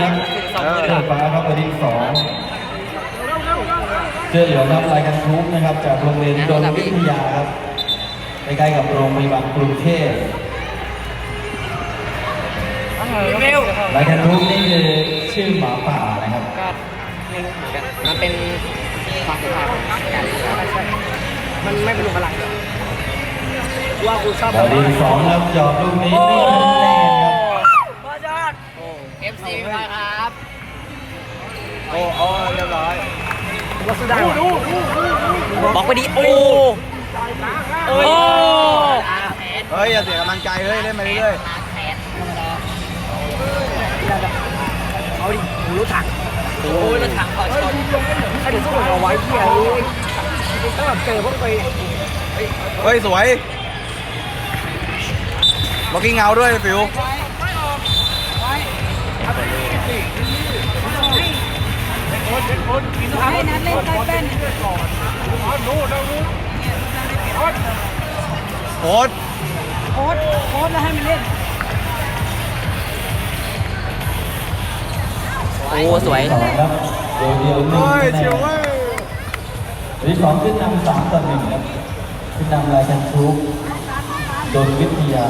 ครับเสื้อฟ้าครับประดิษฐ์สองเสื้อเหลืองครับรายการทุกนะครับ จากโรงเรียนดนวิทยาครับใกล้ๆกับโรงพยาบาลกรุงเทพเร็วรายการทุกนี่คือชื่อหมาป่านะครับก็ไม่รู้เหมือนกันมันเป็นความสุภาพของการเลือกมันไม่เป็นรูปพลังว่ากูชอบประดิษฐ์สองครับหยอดลูกนี้ไม่ทันแน่ครับมาจอด เอฟซีไปครับโอ้โอ้เรียบร้อยเราสู้ได้ดูบอกไปดิโอ้โอ้เฮ้ยอย่าเสียกำลังใจเฮ้ยเล่นไปเรื่อยเอาดิหูรู้ถังโอ้ยรถถังขอชนถ้าเดี๋ยวสู้เอาไว้เที่ยเลยต้องแบบเจอพวกไปๆเฮ้ยสวยล็อกกิ้งเงาด้วยฟิว ให้นัดเล่นใกล้เป็นโค้ดโค้ดโค้ดแล้วให้มันเล่นโอ้ สวยสองครับเดียวเดียวหนึ่งเฮ้ยเชียวเว้ยระดิษฐ์สองขึ้นนำสามต่อหนึ่งครับขึ้นนำรายการทุกดนวิทยา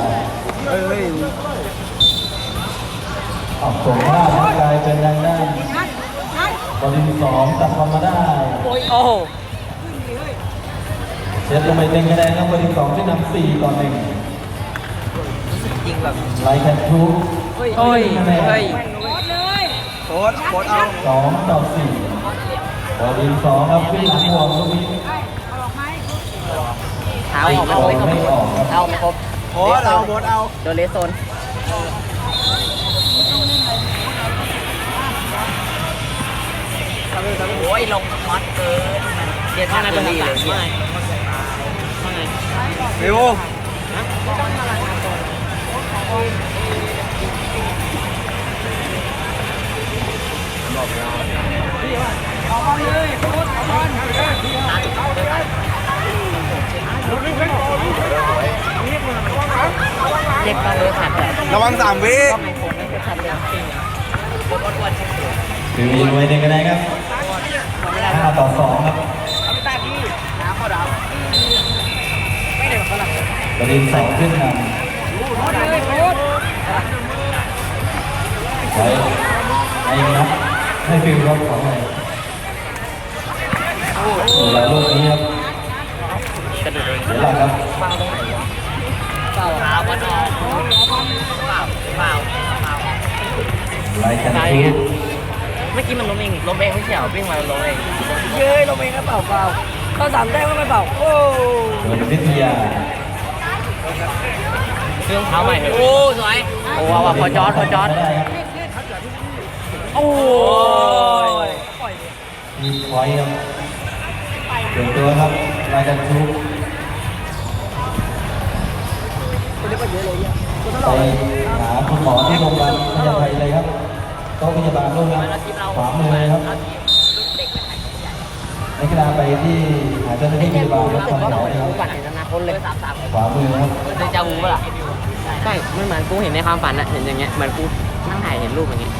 เฮ้ยออกส่งหน้าครับกลายเป็นทางด้าน นัด บอลลินสองตัดบอลมาได้โอ้โหเซตลงไปเต็งคะแนนครับบอลลินสองขึ้นนำสี่ต่อหนึ่งจริงแบบรายการทุกเฮ้ยเฮ้ยเฮ้ยโค้ดเลยโค้ดโค้ดเอาสองต่อสี่บอลลินสองครับขึ้นหลังห่วงลูกนี้ไอ้เอาออกไหมเท้าออกมาไม่ครบเท้าไม่ครบโค้ดเอาโค้ดเอาโดนเลสโซน โอ้ยลงมอสเกินเรียนทางเป็นเลยไม่ฟิวออกมาเลยโค้ดออกมาเด็กมาเลยขาดแต่ระวังสามวิ คงไม่ทันเลยจริงคนอ้วนๆคือยิงไว้เต็งคะแนนครับห้าต่อสองครับไม่ได้พี่น้ำเขาดำไม่ได้แบบฝรั่งบอลลินสองขึ้นนำโค้ดเลยโค้ดไว้ไอ้ครับให้ฟิลรถของเลยโอ้โหแล้วลูกนี้ครับกระโดดเดี๋ยวหลักครับเปล่าตรงไหนวะเปล่าขาวันออกเปล่าเปล่าเปล่ารายการใช่ทุไงก เมื่อกี้มันล้มเองล้มเองไม่เฉียววิ่งมาล้มเองเย้ยล้มเองก็เปล่าเปล่าเข้าสามแต้มก็ไม่เปล่าโอ้โดนวิทยาเครื่องเท้าใหม่โอ้สวยโอ้ว่ะพอจอดพอจอดได้ครับโอ้ยมีพอยต์ครับเปลี่ยนตัวครับรายการทุกไปหาคุณหมอที่โรงพยาบาลพญาไทเลยครับโต๊ะพยาบาลร่วมกันขวามือเลยครับนักกีฬาไปที่หาเจ้าหน้าที่พยาบาลครับตอนไหนครับฝันเห็นอนาคตเลยสามสามขวามือครับเดจาวูป่ะล่ะใช่มันเหมือนกูเห็นในความฝันอะเห็นอย่างเงี้ยเหมือนกูนั่งถ่ายเห็นรูปอย่างเงี้ย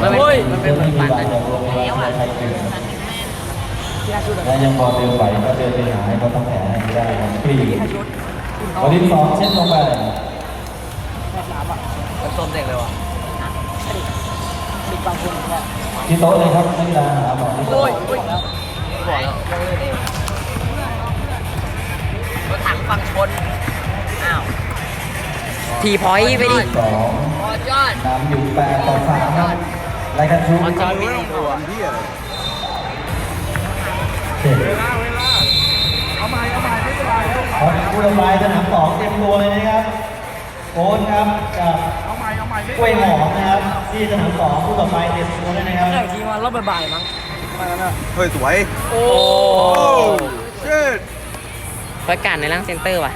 มันเป็นมันเป็นเจ้าหเหมืน้าอนที่พฝันยาบาลนะจากโรงพยาบาลพญาไทเกิดและยังพอเดินไหวก็เดินไปหาให้เขาต้องแผลให้ได้ครับฟรีวันที่สองเช่นลงไปส้มเด็กเลยว่ะ ที่โต๊ะเลยครับนักกีฬาหาหมอที่โต๊ะโอ้ยโอ้ยบอกแล้วรถถังฝั่งชน อ้าว ทีพอยต์ไปดิสองพอยอดนำอยู่แปดต่อสามครับรายการชูพอยอดไม่ดีตัวเฮียเจ็ดครับผู้ทำลายสนามสองเต็มตัวเลยนะครับโค้ชครับกับกล้วยหอมนะครับ ที่สนามสองผู้ต่อไปเต็มตัวเลยนะครับได้ทีมารอบบ่ายมั้งเฮ้ยสวยโอ้โอ้เชิดประกาศในร่างเซนเตอร์ว่ะ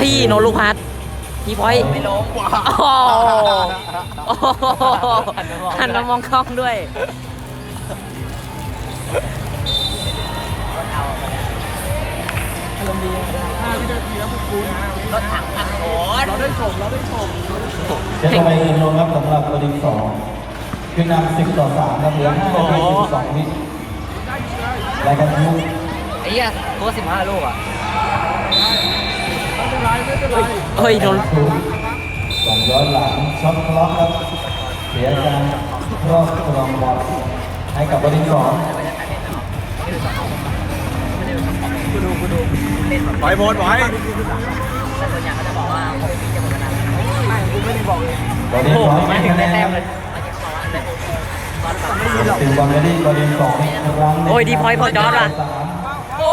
พี่โนลูกพัดพี่พอยต์ไม่ล้มโอ้โหหันมามองกล้องด้วย มรถถังถังโขนเราได้ชมเราได้ชมเดี๋ยวจะไปลงครับสำหรับบดินสองคือนำสิบต่อสามครับเหลือห้านาทีสิบสองวิรายการทุกไอ้เหี้ยตัวสิบห้าลูกอะไม่เป็นไรไม่เป็นไรเฮ้ยโดนทุกสองย้อนหลังช็อตคล็อกครับเสียการครอบครองบอลให้กับบ ดินสองปล่อยโพสปล่อย แต่ส่วนใหญ่เขาจะบอกว่าผมพี่จะหมดเวลาไม่กูไม่ได้บอกเลยบดินสองไม่ถึงแต้มเลยถึงบอลไม่ได้บอลเดนสองครั้งโอ้ยดีพอยต์พอจอร์ดว่ะ สามโอ้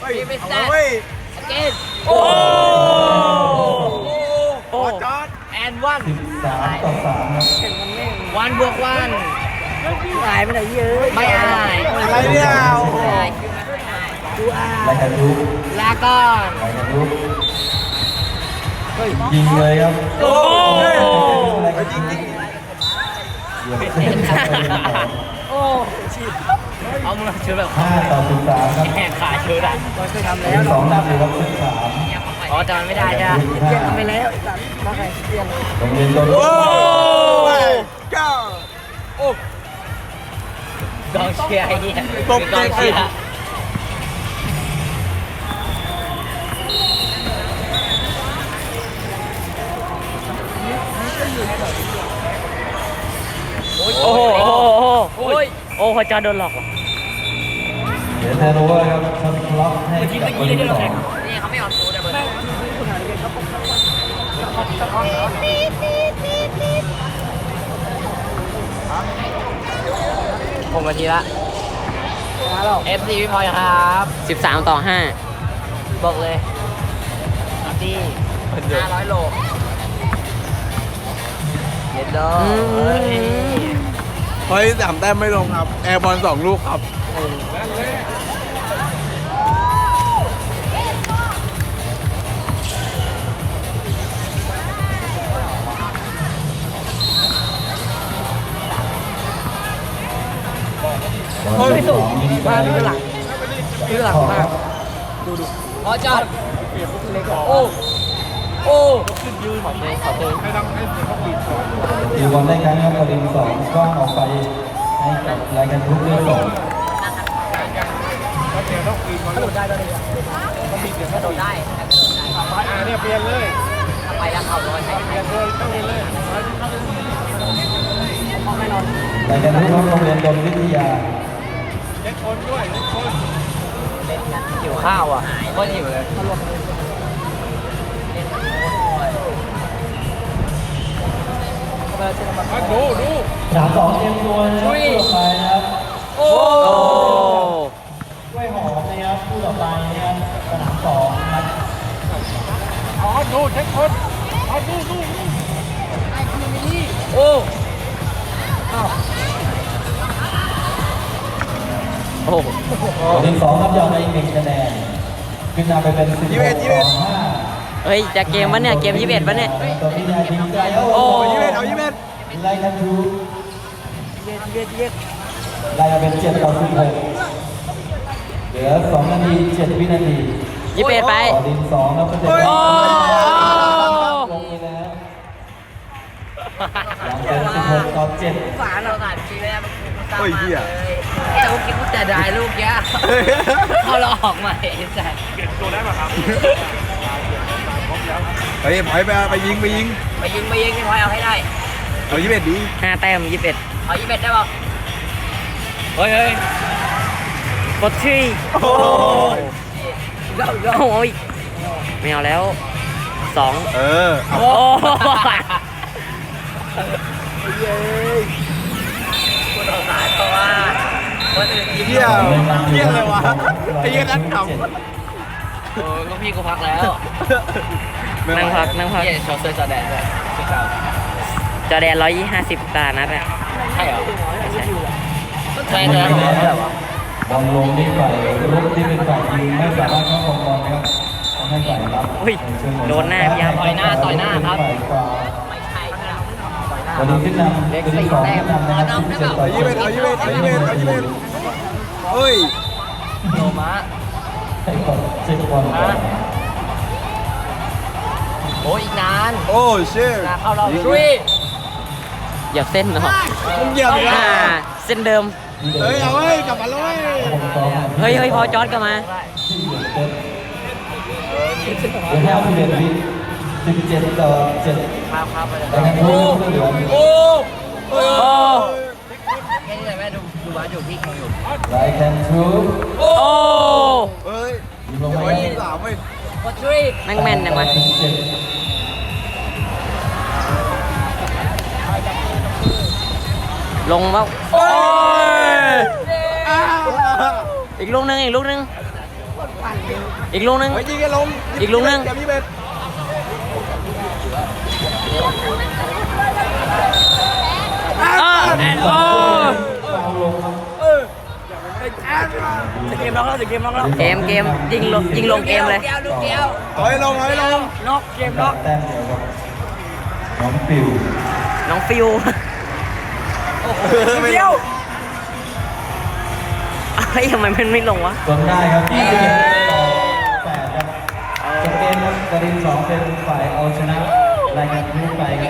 เฮ้ยเอาเว้ยเกนโอ้โอ้จอดแอนวันสิบสามต่อสามครับ วันบวกวัน ตายไม่ได้เยอะไม่อายอะไรเนี่ยโอ้โหรายการทุกลาก่อนรายการทุกยิงเลยครับ โอ้รายการทุกเหยียบเส้นครับโอ้เอามือชื่อแบบห้าต่อสิบสามครับแหกขาชื่อได้เราเคยทำบแล้วดินสองนำอยู่ครับสิบสามอ๋อจำไม่ได้จ้ะเปลี่ยนทำไปแล้วไอ้สันมาใครเปลี่ยนโรงเรียนโดนโอ้ เชียร์ไอ้เหี้ยตบเชียร์โอ้โห โอ้โห โอ้ยโอ้พอจอโดนหลอกว่ะเดี๋ยวเทโรเวอร์ครับช็อตคล็อกให้กับบดินสองนี่เขาไม่ออนฟูดเลยเบอร์ผ มมาทีละ FC พี่พลอยครับ 13 ต่อ 5 บอกเลยดี500โลเย็นดอเฮ้ยสามแต้มไม่ลงครับ แอร์บอลสองลูกครับ บอลเดนสองยิงไปมาดูหลังดูหลังมากพอจอดโอ้โอ้ขอเตือนขอเตือนตีบอลได้ครั้งครับบดินสองกว้างออกไปให้กับรายการทุกเรื่องสองกระโดดได้กระโดดได้กระโดดได้เนี่ยเปลี่ยนเลยไปแล้วเขาลอยใช้เปลี่ยนเลย รายการทุกโรงเรียนดนวิทยาหิวข้าวอะก็หิวเลยดูดูสามสองเตรียมตัวนะครับผู้ต่อไปนะครับ โอ้กล้วยหอมนะครับผู้ต่อไปนะครับสนามสองนะครับอ๋อดูเช็คคนเอาดูดูโอ้ โอ้บดินสองครับยอมไปอีกหนึ่งคะแนนขึ้นนำไปเป็นสิบยี่สิบเอ็ดยี่สิบเอ็ดต่อห้าเฮ้ยจะเกมวะเนี่ยเกมยี่สิบเอ็ดวะเนี่ยตัวที่ได้ยิงไกลโอ้โอ้โหเอายี่สิบเอ็ดเอายี่สิบเอ็ดรายการทุกเย็ดเย็ดเย็ดรายการเป็นเจ็ดต่อสิบหกเหลือสองนาทีเจ็ดวินาทียี่สิบเอ็ดไปบดินสองแล้วก็จะโอ้ยโอ้ลงไปแล้วหลังเป็นสิบหกต่อเจ็ดฝาเราตัดทีแรก โอ้ยเหี้ย แต่เมื่อกี้กูจะได้ลูกเนี้ยเขาเราออกมาไอ้สัสเฮ้ยไปไปไปยิงไปยิงไปยิงไปยิงพี่พลอยเอาให้ได้ เอายี่สิบเอ็ดดีห้าแต้มยี่สิบเอ็ดเอายี่สิบเอ็ดได้ป่ะเฮ้ยเฮ้ยกดที่โอ้โหเอาเอาอีกไม่เอาแล้วสองเออ โอ้คุณ คนอื่นยิ้มเหี้ยเหี้ยอะไรวะไอ้เหี้ยนั่นขำเออก็พี่กูพักแล้วไม่ไหวนั่งพักนั่งพักชอเซอร์จอแดนด้วยจอแดนร้อยยี่ห้าสิบตานัดอะใช่เหรอใช่ใช่เลยเหรอบอลลงที่ฝ่ายรุกที่เป็นฝ่ายยิงไม่สามารถเข้าของบอลนะครับทำให้ฝ่ายรับอุ้ยโดนหน้าพี่ยาต่อยหน้าต่อยหน้าครับฝ่ายขวาไม่ใช่ครับ วันนี้ขึ้นนำเป็นที่สองขึ้นนำนะครับสิบเจ็ดต่อเอายี่สิบเอ็ดเอายี่สิบเอ็ดเอายี่สิบเอ็ดเอายี่สิบเอ็ดเฮ้ยโลมะให้ก่อนเซ็ตบอลก่อนโอ้อีกนานโอ้เชื่อนาเข้าเราชุยอย่าเส้นเนาะมึงเหยียบอีกอ่าแล้วเส้นเดิมเฮ้ยเอาเว้ยกลับมาเลยผมซ้อมเฮ้ยเฮ้ยพอจอร์ดกลับมาที่เหลือเต็มเหลือแค่สิบเอ็ดวิ สิบเจ็ดต่อเจ็ดครับครับไปเลยแต่ยังรู้เหโอ้โอ้แค่นี้เลยแม่ดูดูบ้าอยู่ที่คงอยู่ไรแคนทูโอ้เฮ้ยยิงลงไปสามเว้ยกดชุยแม่งแม่นจังวะสิบเจ็ดลงมาโอ้ยอีกลูกนึงอีกลูกนึงอีกลูกนึงเฮ้ยยิงกันลงอีกลูกนึง เกมเกมยิงลงยิงลงเกมเลยเดียวลูกียวถอยลงถอยลงน็อกเกมน็อกน้องฟิวน้องฟิวเดียวเฮ้ยทำไมมันไม่ลงวะลงได้ครับที่เป็นแปดครับเกมกรินสองเป็นฝ่ายเอาชนะ รายงานทั่วไป